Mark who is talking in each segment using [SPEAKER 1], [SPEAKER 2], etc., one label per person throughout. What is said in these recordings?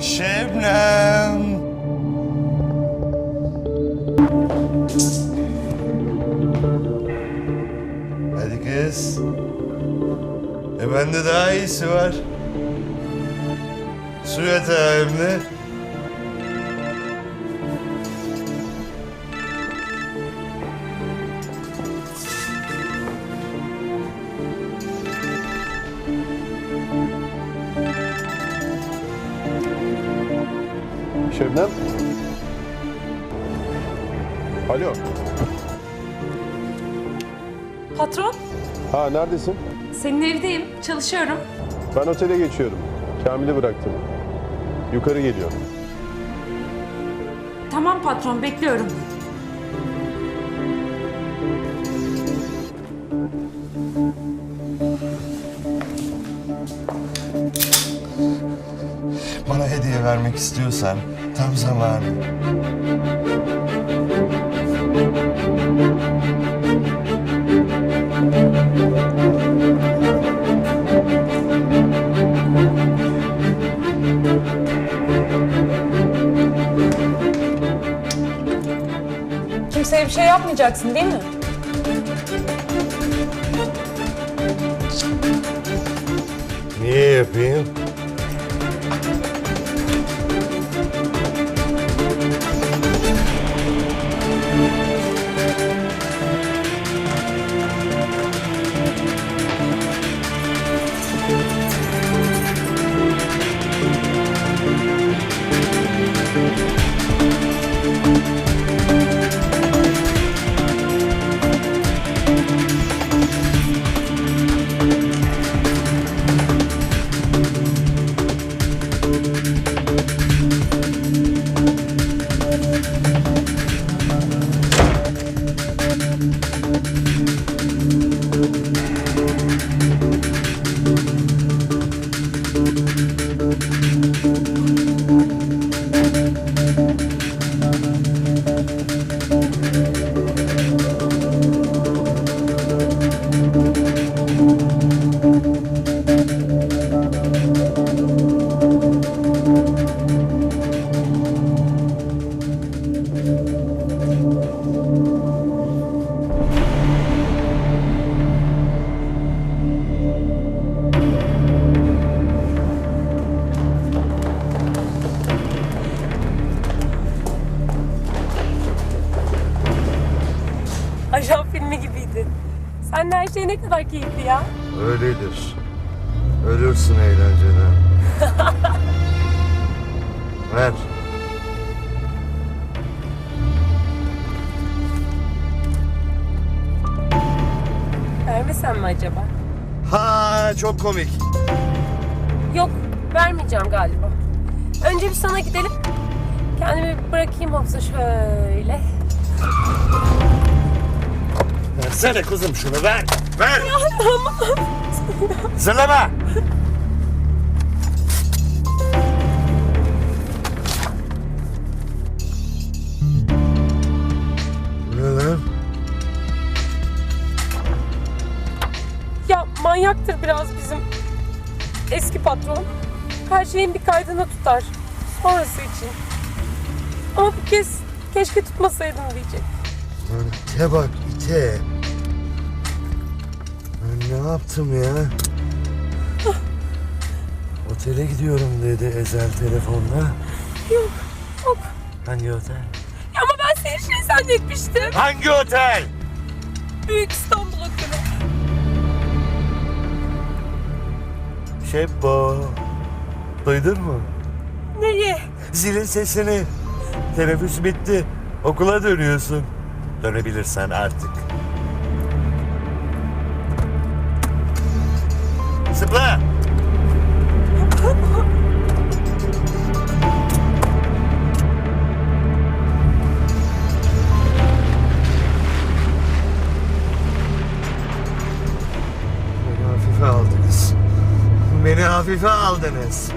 [SPEAKER 1] Şebnem. Hadi kız. E bende daha iyisi var. Su yatağı
[SPEAKER 2] Şebnem. Alo.
[SPEAKER 3] Patron,
[SPEAKER 2] Ha neredesin?
[SPEAKER 3] senin evdeyim. Çalışıyorum.
[SPEAKER 2] Ben otele geçiyorum. Kamil'i bıraktım. Yukarı geliyorum.
[SPEAKER 3] Tamam patron, bekliyorum.
[SPEAKER 1] Bana hediye vermek istiyorsan tam zamanı.
[SPEAKER 3] Kimseye bir şey yapmayacaksın değil mi? neve, hein? Sen her şey ne kadar keyifli ya.
[SPEAKER 1] Öyledir. Ölürsün eğlenceden. Ver.
[SPEAKER 3] Vermesem mi acaba?
[SPEAKER 1] Ha çok komik.
[SPEAKER 3] Yok, vermeyeceğim galiba. Önce bir sana gidelim. Kendimi bırakayım havuza şöyle.
[SPEAKER 1] Versene kızım şunu ver. Ver. Zırlama. Ne lan?
[SPEAKER 3] Ya manyaktır biraz bizim eski patron. Her şeyin bir kaydına tutar. Sonrası için. Ama bu kez keşke tutmasaydım diyecek.
[SPEAKER 1] Lan ite bak ite. Ben ne yaptım ya? Otele gidiyorum dedi Ezel telefonla.
[SPEAKER 3] Yok, yok.
[SPEAKER 1] Hangi otel?
[SPEAKER 3] Ya ama ben seni şey zannetmiştim.
[SPEAKER 1] Hangi otel?
[SPEAKER 3] Büyük İstanbul Oteli.
[SPEAKER 1] Şebbo. Duydun mu?
[SPEAKER 3] Neyi?
[SPEAKER 1] Zilin sesini. Teneffüs bitti. Okula dönüyorsun. Dönebilirsen artık. Zıpla. Beni hafife aldınız.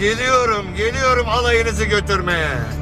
[SPEAKER 1] Geliyorum, geliyorum alayınızı götürmeye.